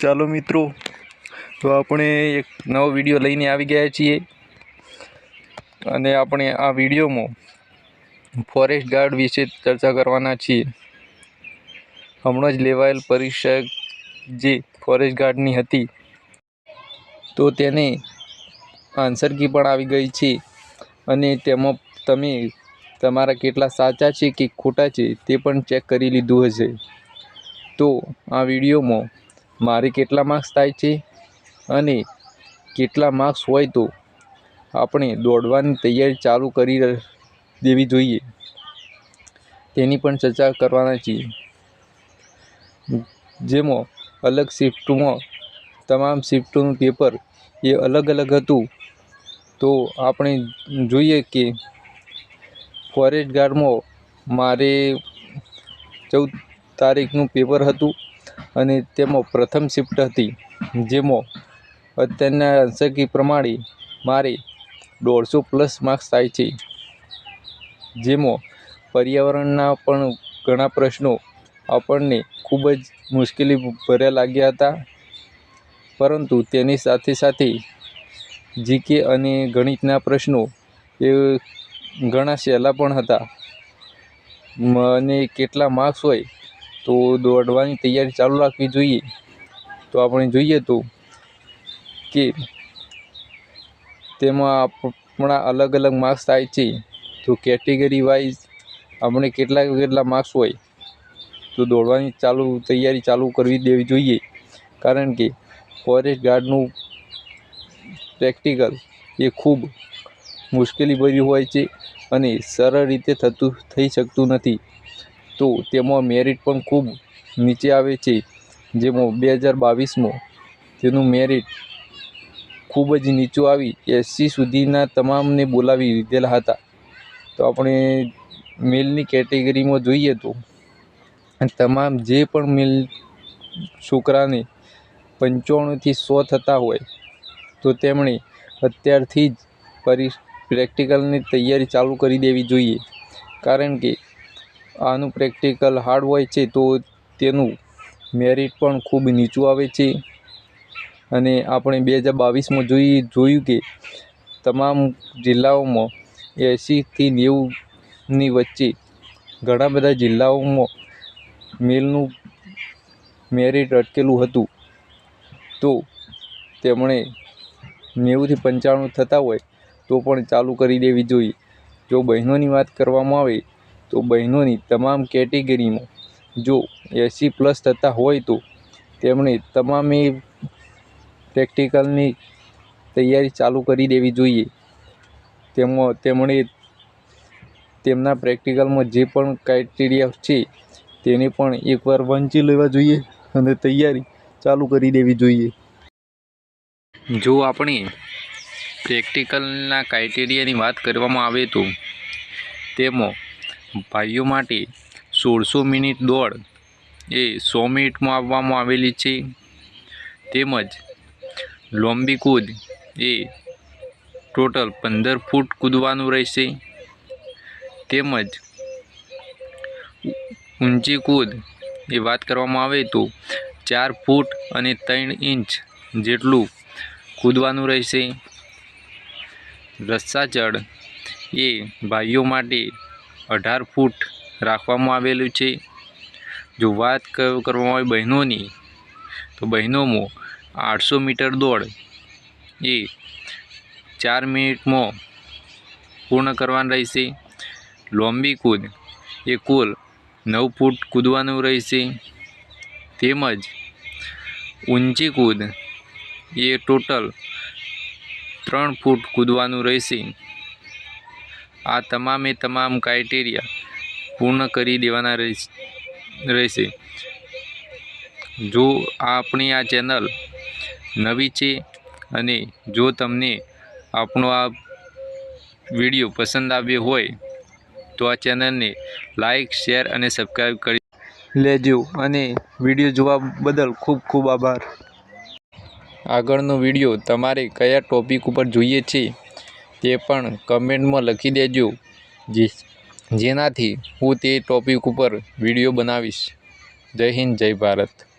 ચાલો મિત્રો, તો આપણે એક નવો વીડિયો લઈને આવી ગયા છીએ. અને આપણે આ વિડીયોમાં ફોરેસ્ટ ગાર્ડ વિશે ચર્ચા કરવાના છીએ. હમણાં જ લેવાયેલ પરીક્ષા જે ફોરેસ્ટ ગાર્ડની હતી, તો તેને આન્સર કી પણ આવી ગઈ છે. અને તેમાં તમે તમારા કેટલા સાચા છે કે ખોટા છે તે પણ ચેક કરી લીધું હશે. તો આ વિડીયોમાં મારે કેટલા માર્ક્સ થાય છે અને કેટલા માર્ક્સ હોય તો આપણે દોડવાની તૈયારી ચાલુ કરી દેવી જોઈએ. તેની પણ ચર્ચા કરવાના છીએ. જેમાં અલગ શિફ્ટમાં, તમામ શિફ્ટોનું પેપર એ અલગ અલગ હતું. તો આપણે જોઈએ કે ફોરેસ્ટ ગાર્ડમાં મારે ચૌદ તારીખનું પેપર હતું. અને તેમાં પ્રથમ શિફ્ટ હતી, જેમાં અત્યારના આન્સર પ્રમાણે મારે દોઢસો પ્લસ માર્ક્સ થાય છે. જેમાં પર્યાવરણના પણ ઘણા પ્રશ્નો આપણને ખૂબ જ મુશ્કેલી ભર્યા લાગ્યા હતા. પરંતુ તેની સાથે સાથે જીકે અને ગણિતના પ્રશ્નો એ ઘણા સહેલા પણ હતા. અને કેટલા માર્ક્સ હોય તો દોડવાની તૈયારી ચાલુ રાખવી જોઈએ. તો આપણે જોઈએ તો કે તેમાં આપણા અલગ અલગ માર્ક્સ થાય છે. તો કેટેગરી વાઇઝ આપણે કેટલા કેટલા માર્ક્સ હોય તો દોડવાની ચાલુ તૈયારી ચાલુ કરવી દેવી જોઈએ. કારણ કે ફોરેસ્ટ ગાર્ડનું પ્રેક્ટિકલ એ ખૂબ મુશ્કેલી ભર્યું હોય છે અને સરળ રીતે થતું, થઈ શકતું નથી. તો તેમાં મેરિટ પણ ખૂબ નીચે આવે છે. જેમાં બે હજાર બાવીસમાં તેનું મેરિટ ખૂબ જ નીચું આવી. એંસી સુધીના તમામને બોલાવી લીધેલા હતા. તો આપણે મેલની કેટેગરીમાં જોઈએ તો તમામ જે પણ મેલ છોકરાને પંચાણુંથી સો થતા હોય તો તેમણે અત્યારથી જ પરી પ્રેક્ટિકલની તૈયારી ચાલુ કરી દેવી જોઈએ. કારણ કે આનું પ્રેક્ટિકલ હાર્ડ હોય છે, તો તેનું મેરિટ પણ ખૂબ નીચું આવે છે. અને આપણે બે હજાર બાવીસમાં જોઈ, જોયું કે તમામ જિલ્લાઓમાં એંશીથી નેવુંની વચ્ચે ઘણા બધા જિલ્લાઓમાં મેલનું મેરિટ અટકેલું હતું. તો તેમણે નેવુંથી પંચાણું થતા હોય તો પણ ચાલુ કરી દેવી જોઈએ. જો બહેનોની વાત કરવામાં આવે તો બહેનોની તમામ કેટેગરીમાં જો એંસી પ્લસ થતા હોય તો તેમણે તમામે પ્રેક્ટિકલની તૈયારી ચાલુ કરી દેવી જોઈએ. તેમાં, તેમણે તેમના પ્રેક્ટિકલમાં જે પણ ક્રાઇટેરિયા છે તેને પણ એકવાર વાંચી લેવા જોઈએ અને તૈયારી ચાલુ કરી દેવી જોઈએ. જો આપણે પ્રેક્ટિકલના ક્રાઇટેરિયાની વાત કરવામાં આવે તો તેમાં ભાઈઓ માટે સોળસો મિનિટ દોડ એ સો મિનિટમાં આપવામાં આવેલી છે. તેમજ લોંબી કૂદ એ ટોટલ પંદર ફૂટ કૂદવાનું રહેશે. તેમજ ઊંચી કૂદ એ વાત કરવામાં આવે તો ચાર ફૂટ અને ત્રણ ઇંચ જેટલું કૂદવાનું રહેશે. રસ્સાચડ એ ભાઈઓ માટે અઢાર ફૂટ રાખવામાં આવેલું છે. જો વાત કરવામાં આવે બહેનોની, તો બહેનોમાં આઠસો મીટર દોડ એ ચાર મિનિટમાં પૂર્ણ કરવાનું રહેશે. લોંબી કૂદ એ કુલ નવ ફૂટ કૂદવાનું રહેશે. તેમજ ઊંચી કૂદ એ ટોટલ ત્રણ ફૂટ કૂદવાનું રહેશે. આ તમામે તમામ ક્રાઇટેરિયા પૂર્ણ કરી દેવાના રહેશ- જો આપણી આ ચેનલ નવી છે અને જો તમને આપણો આ વીડિયો પસંદ આવ્યો હોય, તો આ ચેનલને લાઈક, શેર અને સબસ્ક્રાઈબ કરી લેજો અને વીડિયો જોવા બદલ ખૂબ ખૂબ આભાર. આગળનો વીડિયો તમારે કયા ટોપિક ઉપર જોઈએ છે? તે પણ કમેન્ટમાં લખી દેજો, જે, જેનાથી હું તે ટોપિક ઉપર વીડિયો બનાવીશ. જય હિન્દ, જય ભારત.